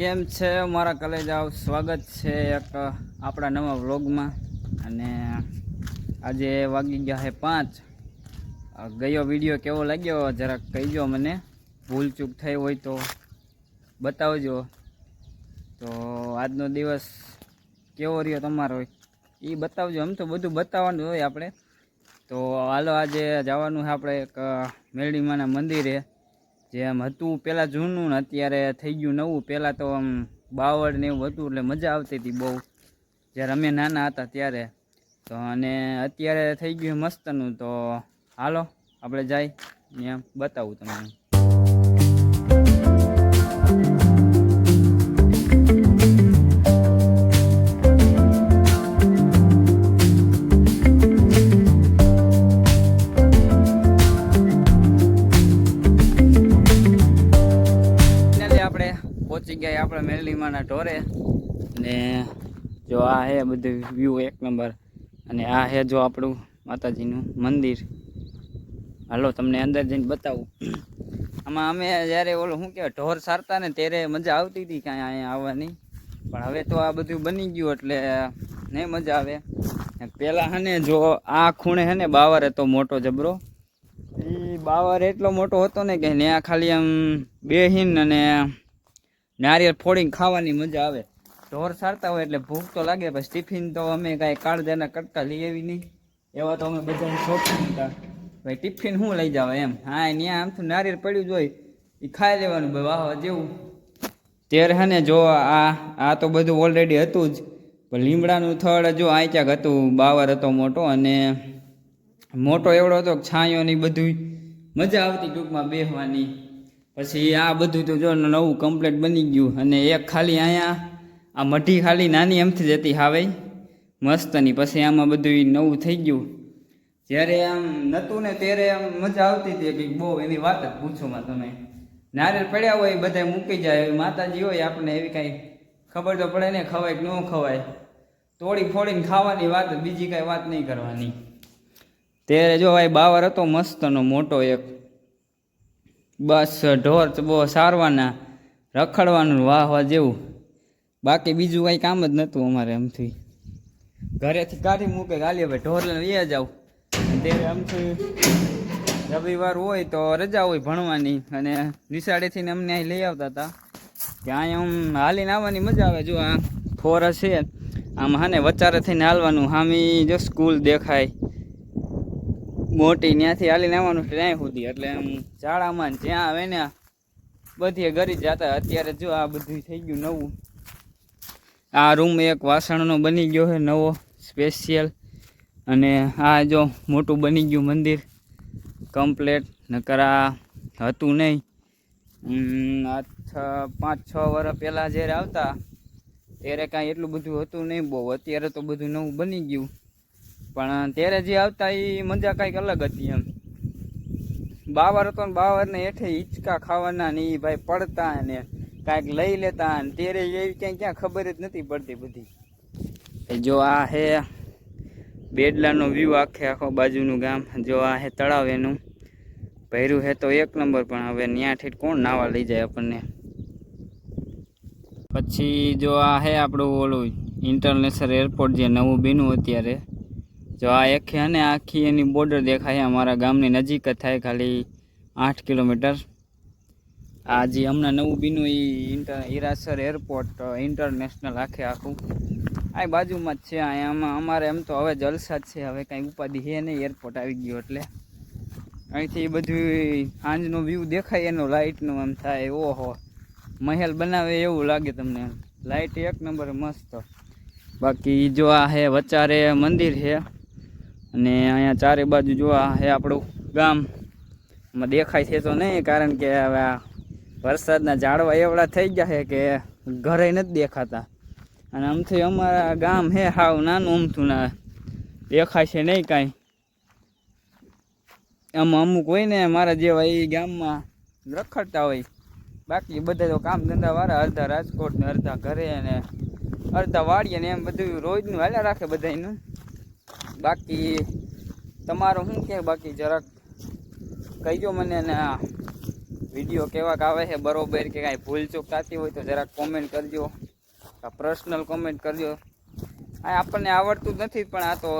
કેમ છે? મારા કલેજાઓ સ્વાગત છે એક આપણા નવા વ્લોગમાં. અને આજે વાગી ગયા છે પાંચ. ગયો વીડિયો કેવો લાગ્યો? જરાક કહીજો મને. ભૂલચૂક થઈ હોય તો બતાવજો. તો આજનો દિવસ કેવો રહ્યો તમારો? એ બતાવજો. આમ તો બધું બતાવવાનું હોય આપણે. તો હાલો આજે જવાનું છે આપણે એક મેરડીમાના મંદિરે. જે આમ હતું પહેલાં જૂનું ને અત્યારે થઈ ગયું નવું. પહેલાં તો આમ બાવળ ને એવું હતું એટલે મજા આવતી હતી બહુ. જ્યારે અમે નાના હતા ત્યારે. તો અને અત્યારે થઈ ગયું મસ્તનું. તો હાલો, આપણે જાય ને બતાવું તમને. પહોંચી આપણે મેરલીમાના ઢોરે ને જો આ હે બધું વ્યૂ એક નંબર અને આ હે જો આપણું માતાજીનું મંદિર. હાલો, તમને અંદર જઈને બતાવું. આમાં અમે જ્યારે ઓલું શું કહેવાય, ઢોર સારતા ને ત્યારે મજા આવતી હતી કાંઈ અહીંયા આવવાની. પણ હવે તો આ બધું બની ગયું એટલે નહીં મજા આવે. પહેલાં હે જો આ ખૂણે હે ને બાવર હતો મોટો જબરો. એ બાવર એટલો મોટો હતો ને કે ત્યાં ખાલી આમ બેહીન અને નારિયેળ ફોડીને ખાવાની મજા આવે. ઢોર સારતા હોય એટલે ભૂખ તો લાગે પછી ટિફિન તો અમે કાંઈ કાળજાના કટકા લઈ આવી નહીં. એવા તો અમે બધા શોખીન હતા. ભાઈ, ટિફિન શું લઈ જાવ એમ? હા ત્યાં આમ તો નારિયેળ પડ્યું જ હોય. એ ખાઈ લેવાનું, ભાઈ વાહ જેવું. ત્યારે હે ને જો આ આ તો બધું ઓલરેડી હતું જ. પણ લીમડાનું થડ જો આ ક્યાંક હતું, બાવર હતો મોટો અને મોટો એવડો હતો છાંયો ને બધું મજા આવતી ટૂંકમાં બેસવાની પછી આ બધું તો જો નવું કમ્પ્લેટ બની ગયું. અને એક ખાલી અહીંયા, આ મઢી ખાલી નાની એમથી જ હતી હાવે મસ્તની. પછી આમાં બધું નવું થઈ ગયું. જ્યારે આમ નહોતું ને ત્યારે આમ મજા આવતી હતી. કે બહુ એની વાત જ પૂછોમાં તમે. નારિયેળ પડ્યા હોય બધા મૂકી જાય. માતાજી હોય આપણને એવી કાંઈ ખબર તો પડે ને, ખવાય કે ન ખવાય. તોડી ફોડીને ખાવાની વાત, બીજી કાંઈ વાત નહીં કરવાની. ત્યારે જો ભાઈ બાવર હતો મસ્તનો, મોટો એક. બસ, ઢોર તો બહુ સારવાના, રખડવાનું વાહ વાહ જેવું. બાકી બીજું કાંઈ કામ જ નહોતું અમારે એમથી. ઘરેથી કાઢી મૂકે ગાલી ભાઈ ઢોર લઈને વયા જાવ ત્યારે આમથી રવિવાર હોય તો રજા હોય ભણવાની, અને નિશાળેથી અમને અહીં લઈ આવતા હતા. કે અહીંયા આમ હાલીને આવવાની મજા આવે, જો આ ફોર છે આમ હા ને વચારે થઈને હાલવાનું, હામી જો સ્કૂલ દેખાય. મોટી, ત્યાંથી હાલીને આવવાનું ત્યાં સુધી. એટલે આમ શાળામાં જ્યાં આવે ને બધી ઘરી જતા. અત્યારે જો આ બધું થઈ ગયું નવું. આ રૂમ એક વાસણનો બની ગયો છે, નવો, સ્પેશિયલ. અને આ જો મોટું બની ગયું મંદિર. કમ્પ્લેટ. નકર આ હતું નહીં. આ છ, પાંચ, છ વર્ષ પહેલાં જ્યારે આવતા, ત્યારે કાંઈ એટલું બધું હતું નહીં બહુ. અત્યારે તો બધું નવું બની ગયું. પણ ત્યારે જે આવતા એ મજા કાંઈક અલગ હતી એમ. બાવર હતો ને બાવરને હેઠે હિંચકા ખાવાના ને એ ભાઈ પડતા ને કાંઈક લઈ લેતા ને ત્યારે એવી ક્યાંય ક્યાં ખબર જ નથી પડતી બધી. જો આ હે બેડલાનો વ્યૂ આખે આખો બાજુનું ગામ, જો આ હે તળાવ એનું. ભૈરું હે તો એક નંબર, પણ હવે ન્યાઠી કોણ નાવા લઈ જાય આપણને? પછી જો આ હે આપણું ઓલું ઇન્ટરનેશનલ એરપોર્ટ જે નવું બીનું અત્યારે જો આ એક અને આખી એની બોર્ડર દેખાય અમારા ગામની નજીક જ થાય ખાલી આઠ કિલોમીટર. આ જે હમણાં નવું બીનું એ ઇન્ટર હિરાસર એરપોર્ટ ઇન્ટરનેશનલ આખે આખું. આ બાજુમાં જ છે આમાં અમારે એમ તો હવે જલસા જ છે, હવે કાંઈ ઉપાધિ છે નહીં એરપોર્ટ આવી ગયો એટલે. અહીંથી બધું સાંજનો વ્યૂ દેખાય, એનો લાઇટનો એમ થાય, ઓહો. મહેલ બનાવે એવું લાગે તમને. લાઇટ એક નંબર મસ્ત. બાકી જો આ હે વચારે મંદિર છે અને અહીંયા ચારે બાજુ જોવા હે આપણું ગામ. આમાં દેખાય છે તો નહીં, કારણ કે હવે આ વરસાદના ઝાડવા એવડા થઈ ગયા છે કે ઘરે નથી દેખાતા. અને આમથી અમારા ગામ હે હાવ નાનું અમથું ના દેખાય છે નહીં કાંઈ. આમ અમુક હોય ને મારા જેવા એ ગામમાં રખડતા હોય. બાકી બધા તો કામ ધંધા વાળા, અડધા રાજકોટ ને અડધા ઘરે ને અડધા વાડીએ ને એમ બધું રોજનું હાલ્યા રાખે બધાનું બાકી તમારું શું કે બાકી જરાક કહીજો મને ને આ વીડિયો કેવાક આવે છે બરોબર કે કાંઈ ભૂલચૂક થતી હોય તો જરાક કોમેન્ટ કરજો. પર્સનલ કોમેન્ટ કરજો. આ આપણને આવડતું જ નથી પણ આ તો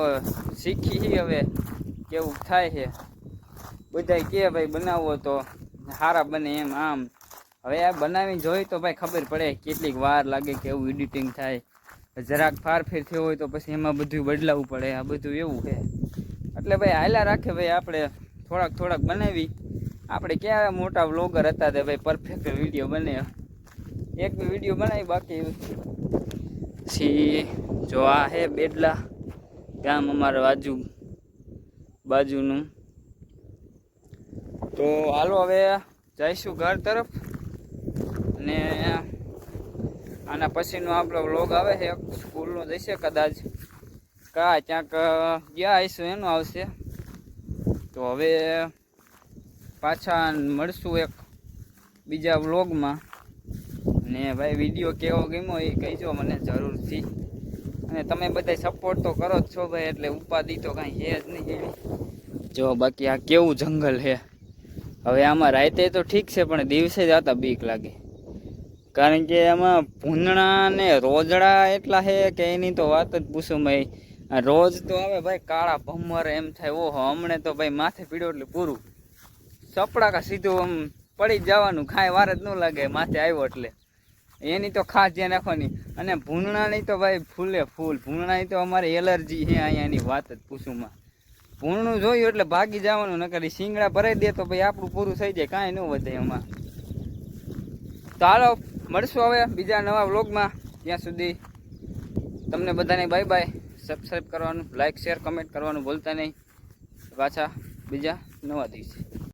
શીખી હવે કેવું થાય છે. બધાય કે ભાઈ બનાવો તો સારા બને એમ આમ. હવે આ બનાવી જોઈ તો ભાઈ ખબર પડે કેટલીક વાર લાગે કેવું એડિટિંગ થાય. જરાક ફારફેર થયો હોય તો પછી એમાં બધું બદલાવવું પડે. આ બધું એવું છે. એટલે ભાઈ હાલ્યા રાખે ભાઈ આપણે થોડાક થોડાક બનાવી. આપણે ક્યાં મોટા વ્લોગર હતા તે ભાઈ પરફેક્ટ વીડિયો બને. એક બી વીડિયો બનાવી, બાકી પછી જો આ હે બેડલા ગામ અમારા બાજુ, બાજુનું. તો હાલો હવે જઈશું ઘર તરફ. અને આના પછીનો આપણો વ્લોગ આવે છે સ્કૂલનો જશે કદાચ. કા, ક્યાંક ગયા આવીશું એનું આવશે. તો હવે પાછા મળશું એક બીજા વ્લોગમાં ને ભાઈ વીડિયો કેવો ગમ્યો એ કહીજો મને જરૂરથી. અને તમે બધા સપોર્ટ તો કરો જ છો ભાઈ, એટલે ઉપાધિ તો કાંઈ છે જ નહીં એવી. જો, બાકી આ કેવું જંગલ છે. હવે આમાં રાતે તો ઠીક છે, પણ દિવસે જ હતા બીક લાગે. કારણ કે એમાં ભૂંદણા ને રોજડા એટલા છે કે એની તો વાત જ પૂછું ભાઈ રોજ તો આવે ભાઈ કાળા ભમર એમ થાય. ઓહો, હમણે તો ભાઈ માથે પીડ્યો એટલે પૂરું. સપડાકા સીધું આમ પડી જવાનું, ખાય વાર જ ન લાગે, માથે આવ્યો એટલે. એની તો ખાસ ધ્યાન રાખવાની. અને ભૂંદણાની તો ભાઈ ફૂલે ફૂલ. ભૂંગણાની તો અમારે એલર્જી છે અહીંયાની વાત જ પૂછુંમાં ભૂંડણું જોયું એટલે ભાગી જવાનું, નકર શિંગડા ભરાઈ દે તો ભાઈ આપણું પૂરું થઈ જાય, કાંઈ ન વધે એમાં. હાલો મળશું હવે બીજા નવા વ્લોગમાં. ત્યાં સુધી તમને બધાને બાય બાય સબસ્ક્રાઈબ કરવાનું લાઇક શેર કમેન્ટ કરવાનું ભૂલતા નહીં. પાછા બીજા નવા દિવસે.